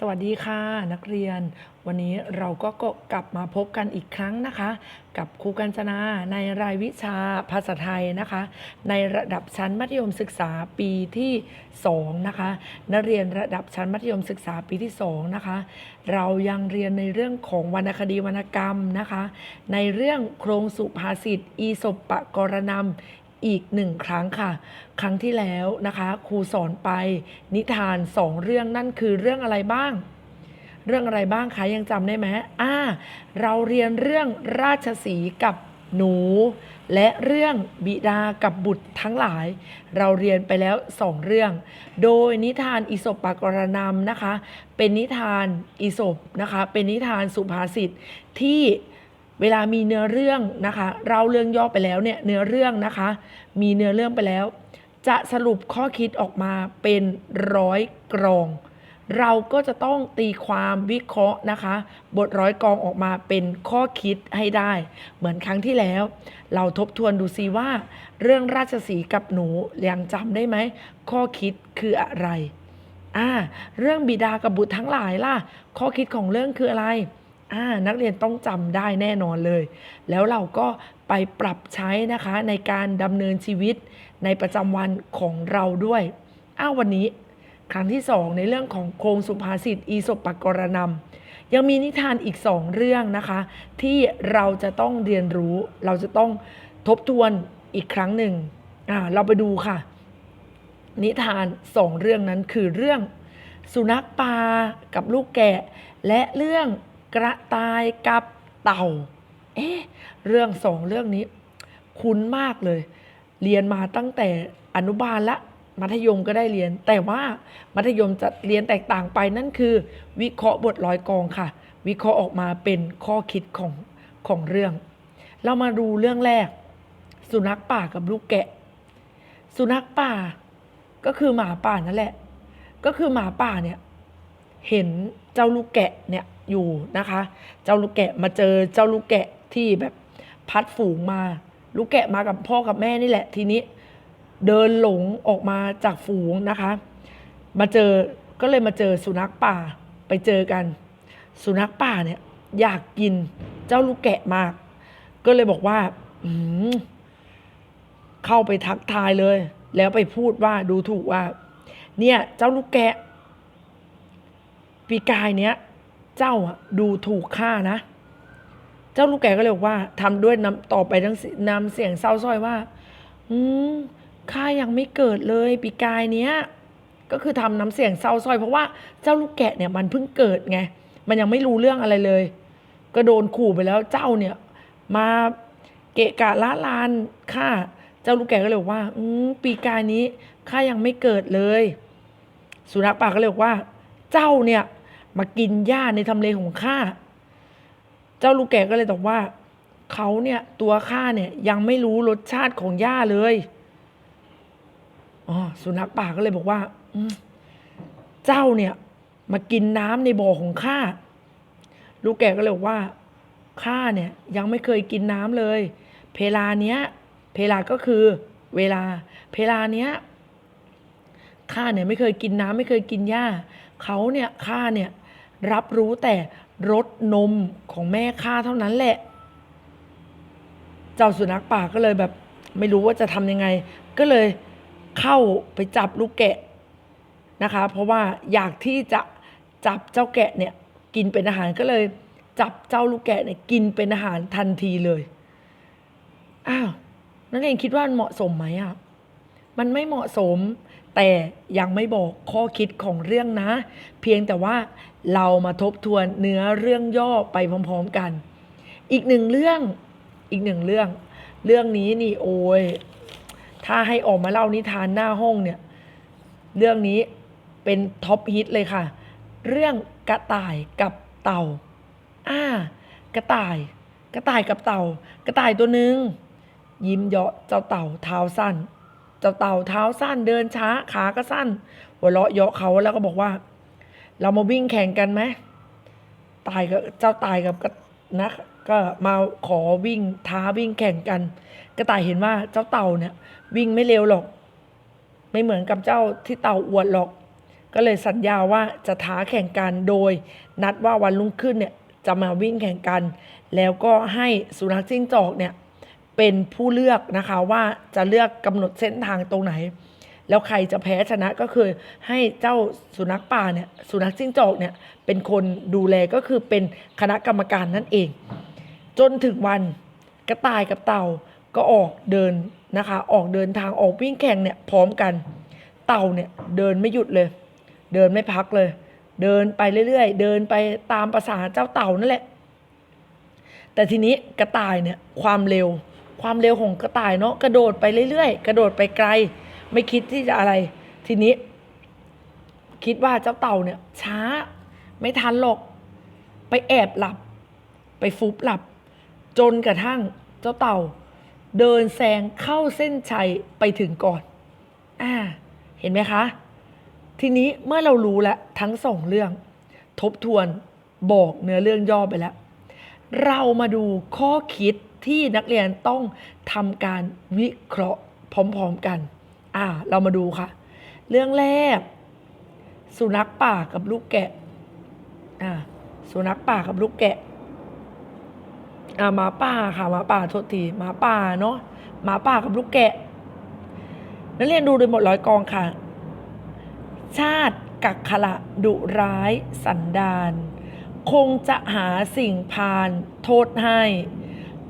สวัสดีค่ะนักเรียน วันนี้เราก็กลับมาพบกันอีกครั้งนะคะ กับครูกัญจนาในรายวิชาภาษาไทยนะคะ ในระดับชั้นมัธยมศึกษาปีที่ 2 นะคะ นักเรียนระดับชั้นมัธยมศึกษาปีที่ 2 นะคะ เรายังเรียนในเรื่องของวรรณคดีวรรณกรรมนะคะ ในเรื่องโครงสุภาษิตอีสปปะกรณำ อีกหนึ่งครั้งค่ะ ครั้งที่แล้วนะคะครูสอนไปนิทานสองเรื่องนั่นคือเรื่องอะไรบ้าง เรื่องอะไรบ้างคะยังจำได้ไหมอ่า เราเรียนเรื่องราชสีกับหนู และเรื่องบิดากับบุตรทั้งหลาย เราเรียนไปแล้วสองเรื่อง โดยนิทานอิศปากรณำนะคะ เป็นนิทานอิศปนะคะ เป็นนิทานสุภาษิตที่ เวลามีเนื้อเรื่องนะคะเราเรื่องย่อไปแล้วเนี่ยเนื้อเรื่องนะคะ มีเนื้อเรื่องไปแล้ว จะสรุปข้อคิดออกมาเป็นร้อยกรอง เราก็จะต้องตีความวิเคราะห์นะคะ บทร้อยกรองออกมาเป็นข้อคิดให้ได้ เหมือนครั้งที่แล้ว เราทบทวนดูซิว่า เรื่องราชสีกับหนูยังจำได้ไหมข้อคิดคืออะไรอ่าเรื่องบิดากับบุตรทั้งหลายล่ะ ข้อคิดของเรื่องคืออะไร อ่านักเรียนต้องจำได้แน่นอนเลย แล้วเราก็ไปปรับใช้นะคะในการดำเนินชีวิตในประจำวันของเราด้วย อ้าววันนี้ ครั้งที่สองในเรื่องของโครงสุภาษิตอีสปปกรณำยังมีนิทานอีกสองเรื่องนะคะ ที่เราจะต้องเรียนรู้ เราจะต้องทบทวนอีกครั้งหนึ่งอ่าเราไปดูค่ะ นิทานสองเรื่องนั้นคือเรื่องสุนัขป่ากับลูกแกะ และเรื่อง กระต่ายกับเต่า เอ๊ะ เรื่องสองเรื่องนี้ คุ้นมากเลย เรียนมาตั้งแต่อนุบาลละ มัธยมก็ได้เรียน แต่ว่ามัธยมจะเรียนแตกต่างไปนั่นคือ วิเคราะห์บทร้อยกองค่ะ วิเคราะห์ออกมาเป็นข้อคิดของของเรื่อง เรามาดูเรื่องแรก สุนัขป่ากับลูกแกะ สุนัขป่า ก็คือหมาป่านั่นแหละ ก็คือหมาป่าเนี่ย เห็นเจ้าลูกแกะเนี่ย อยู่นะคะ เจ้าลูกแกะมาเจอเจ้าลูกแกะที่แบบพัดฝูงมา ลูกแกะมากับพ่อกับแม่นี่แหละ ทีนี้เดินหลงออกมาจากฝูงนะคะ มาเจอก็เลยมาเจอสุนัขป่าไปเจอกัน สุนัขป่าเนี่ยอยากกินเจ้าลูกแกะมาก ก็เลยบอกว่าอืเข้าไปทักทายเลย แล้วไปพูดว่าดูถูกว่า เนี่ย เจ้าลูกแกะ ปีกายเนี้ย เจ้าอะดูถูกข้านะ เจ้าลูกแกะก็เลยบอกว่าทำด้วยน้ำต่อไปทั้งนำเสียงเศร้าส้อยว่า อืมข้ายังไม่เกิดเลยปีกายเนี้ยก็คือทำน้ำเสียงเศร้าส้อย เพราะว่าเจ้าลูกแกะเนี่ยมันเพิ่งเกิดไง มันยังไม่รู้เรื่องอะไรเลย ก็โดนขู่ไปแล้วเจ้าเนี่ย มาเกะกะละลานข้าเจ้าลูกแกะก็เลยบอกว่า อืปีกายนี้ข้ายังไม่เกิดเลย สุนัขป่าก็เลยบอกว่า เจ้าเนี่ย มากินหญ้าในทำเลของข้า เจ้าลูกแกะก็เลยตอบว่า เขาเนี่ยตัวข้าเนี่ยยังไม่รู้รสชาติของหญ้าเลยอ๋อสุนัขป่าก็เลยบอกว่าเจ้าเนี่ย มากินน้ำในบ่อของข้า ลูกแกะก็เลยบอกว่าข้าเนี่ยยังไม่เคยกินน้ำเลย เพลาเนี้ย เพลาก็คือ เวลา เพลาเนี้ยข้าเนี่ยไม่เคยกินน้ำไม่เคยกินหญ้าเขาเนี่ยข้าเนี่ย รับรู้แต่รสนมของแม่ข้าเท่านั้นแหละ เจ้าสุนัขป่าก็เลยแบบ ไม่รู้ว่าจะทำยังไง ก็เลยเข้าไปจับลูกแกะนะคะ เพราะว่าอยากที่จะจับเจ้าแกะเนี่ยกินเป็นอาหารก็เลย จับเจ้าลูกแกะเนี่ยกินเป็นอาหารทันทีเลยอ้าวนักเรียนคิดว่ามันเหมาะสมไหมอะมันไม่เหมาะสม แต่ยังไม่บอกข้อคิดของเรื่องนะ เพียงแต่ว่าเรามาทบทวนเนื้อเรื่องย่อไปพร้อมๆกัน อีกหนึ่งเรื่องอีกหนึ่งเรื่อง เรื่องนี้นี่โอ้ยถ้าให้ออกมาเล่านิทานหน้าห้องเนี่ย เรื่องนี้เป็นท็อปฮิตเลยค่ะ เรื่องกระต่ายกับเต่าอ่ากระต่าย กระต่ายกับเต่า กระต่ายตัวหนึ่งยิ้มเยาะเจ้าเต่าเท้าสั้น เจ้าเต่าเท้าสั้นเดินช้าขาก็สั้น หัวเราะเยาะเขาแล้วก็บอกว่า เรามาวิ่งแข่งกันไหมตายกับเจ้าตายกับกนะก็มาขอวิ่งท้าวิ่งแข่งกัน กระต่ายเห็นว่าเจ้าเต่าเนี่ย วิ่งไม่เร็วหรอก ไม่เหมือนกับเจ้าที่เต่าอวดหรอก ก็เลยสัญญาว่าจะท้าแข่งกันโดย นัดว่าวันรุ่งขึ้นเนี่ยจะมาวิ่งแข่งกัน แล้วก็ให้สุนัขจิ้งจอกเนี่ย เป็นผู้เลือกนะคะว่าจะเลือกกำหนดเส้นทางตรงไหน แล้วใครจะแพ้ชนะก็คือให้เจ้าสุนัขป่าเนี่ยสุนัขจิ้งจอกเนี่ยเป็นคนดูแลก็คือเป็นคณะกรรมการนั่นเอง จนถึงวันกระต่ายกับเต่าก็ออกเดินนะคะ ออกเดินทางออกวิ่งแข่งเนี่ยพร้อมกัน เต่าเนี่ยเดินไม่หยุดเลย เดินไม่พักเลย เดินไปเรื่อยๆ เดินไปตามภาษาเจ้าเต่านั่นแหละ แต่ทีนี้กระต่ายเนี่ยความเร็ว ความเร็วของกระต่ายเนาะกระโดดไปเรื่อยๆ กระโดดไปไกล ไม่คิดที่จะอะไร ทีนี้ คิดว่าเจ้าเต่าเนี่ย ช้า ไม่ทันหรอก ไปแอบหลับ ไปฟุบหลับ จนกระทั่งเจ้าเต่า เดินแซงเข้าเส้นชัยไปถึงก่อน อ่า เห็นไหมคะ ทีนี้เมื่อเรารู้แล้วทั้งสองเรื่อง ทบทวนบอกเนื้อเรื่องย่อไปแล้ว เรามาดูข้อคิด ที่นักเรียนต้องทำการวิเคราะห์พร้อมๆกัน อ่า เรามาดูค่ะ เรื่องแรก สุนัขป่ากับลูกแกะ อ่า สุนัขป่ากับลูกแกะ อ่าหมาป่าค่ะหมาป่าโทษทีหมาป่าเนาะหมาป่ากับลูกแกะ นักเรียนดูโดยหมดร้อยกองค่ะ ชาติกักขละดุร้ายสันดาน คงจะหาสิ่งพานโทษให้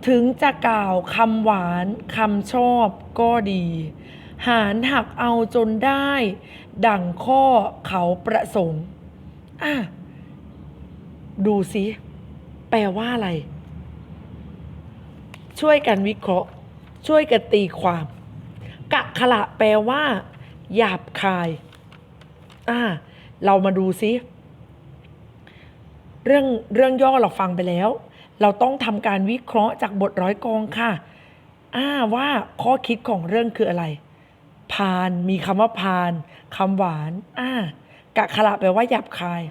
ถึงจะกล่าวคำหวานคำชอบก็ดี หารหักเอาจนได้ ดั่งข้อเขาประสงค์อะดูสิแปลว่าอะไร ช่วยกันวิเคราะห์ ช่วยกันตีความ กะขละแปลว่า หยาบคายอ่าเรามาดูซิเรื่องเรื่องย่อเราฟังไปแล้ว เราต้องทำการวิเคราะห์จากบทร้อยกองค่ะอ่าว่าข้อคิดของเรื่องคืออะไรพานมีคำว่าพานคำหวานอ่ากะขละแปลว่าหยาบคาย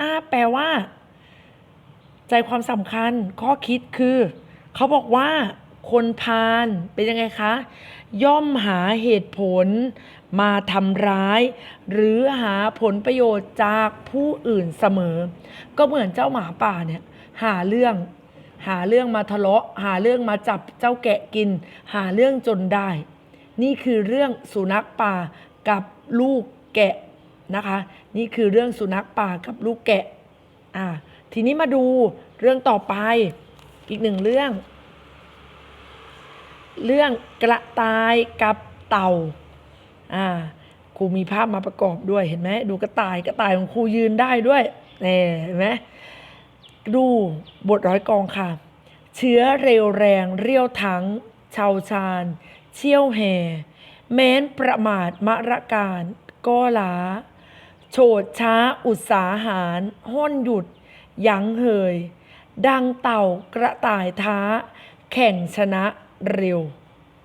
อ่าแปลว่า ใจความสำคัญข้อคิดคือเขาบอกว่าคนพาลเป็นยังไงคะ ย่อมหาเหตุผลมาทำร้าย หรือหาผลประโยชน์จากผู้อื่นเสมอ ก็เหมือนเจ้าหมาป่าเนี่ย หาเรื่อง หาเรื่องมาทะเลาะ หาเรื่องมาจับเจ้าแกะกิน หาเรื่องจนได้ นี่คือเรื่องสุนัขป่ากับลูกแกะนะคะ นี่คือเรื่องสุนัขป่ากับลูกแกะอ่าทีนี้มาดูเรื่องต่อไปอีกหนึ่งเรื่อง เรื่องกระต่ายกับเต่าอ่าครูมีภาพมาประกอบด้วยเห็นไหมดูกระต่ายกระต่ายของครูยืนได้ด้วยนี่เห็นไหม ดูบทร้อยกองค่ะ เชื้อเร็วแรงเรียวทั้ง ชาวชาญ เชี่ยวแห่แม้นประมาทมระการก็ล้า โฉดช้าอุตสาหารห้นหยุด ยั้งเหย ดังเต่ากระต่ายท้า แข่งชนะเร็ว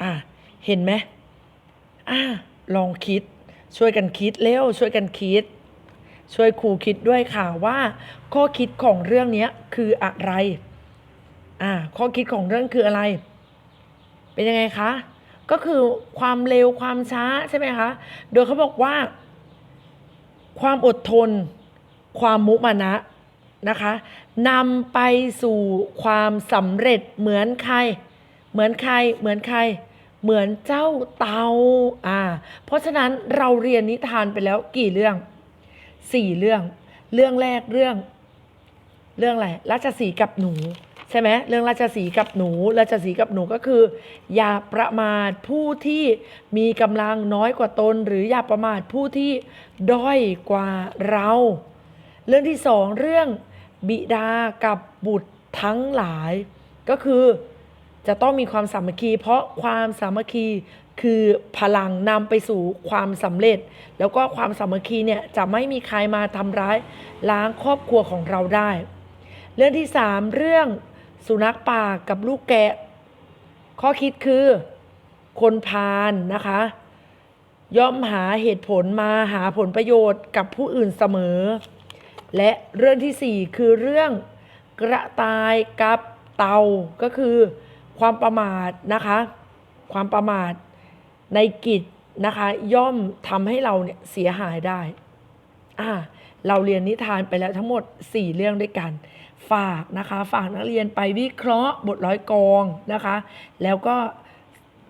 อะ เห็นไหมอะลองคิด ช่วยกันคิดเร็วช่วยกันคิด ช่วยครูคิดด้วยค่ะว่า ข้อคิดของเรื่องนี้คืออะไร อ่า ข้อคิดของเรื่องคืออะไร เป็นยังไงคะ ก็คือความเร็วความช้าใช่ไหมคะ โดยเขาบอกว่า ความอดทน ความมุมานะนะคะนำไปสู่ความสำเร็จเหมือนใคร เหมือนใคร เหมือนใคร เหมือนเจ้าเตาอ่า เพราะฉะนั้นเราเรียนนิทานไปแล้วกี่เรื่อง สี่เรื่อง เรื่องแรกเรื่อง เรื่องอะไรราชสีกับหนู ใช่ไหมเรื่องราชสีกับหนูราชสีกับหนูก็คือ อย่าประมาทผู้ที่มีกำลังน้อยกว่าตน หรืออย่าประมาทผู้ที่ด้อยกว่าเรา เรื่องที่สองเรื่องบิดากับบุตรทั้งหลาย ก็คือจะต้องมีความสามัคคี เพราะความสามัคคี คือพลังนำไปสู่ความสำเร็จ แล้วก็ความสามัคคีเนี่ยจะไม่มีใครมาทำร้ายล้างครอบครัวของเราได้ เรื่องที่สามเรื่องสุนัขป่ากับลูกแกะ ข้อคิดคือ คนพาลนะคะ ย่อมหาเหตุผลมาหาผลประโยชน์กับผู้อื่นเสมอ และเรื่องที่สี่คือเรื่องกระต่ายกับเตาก็คือ ความประมาทนะคะ ความประมาท ในกิจนะคะย่อมทำให้เราเนี่ยเสียหายได้อ่าเราเรียนนิทานไปแล้วทั้งหมด 4 เรื่องด้วยกัน ฝากนะคะฝากนักเรียนไปวิเคราะห์บทร้อยกรองนะคะ แล้วก็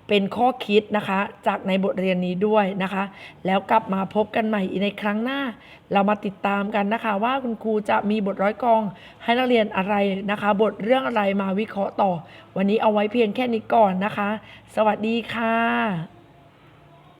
เป็นข้อคิดนะคะ จากในบทเรียนนี้ด้วยนะคะ แล้วกลับมาพบกันใหม่อีกในครั้งหน้า เรามาติดตามกันนะคะว่าคุณครูจะมีบทร้อยกรอง ให้นักเรียนอะไรนะคะ บทเรื่องอะไรมาวิเคราะห์ต่อ วันนี้เอาไว้เพียงแค่นี้ก่อนนะคะ สวัสดีค่ะ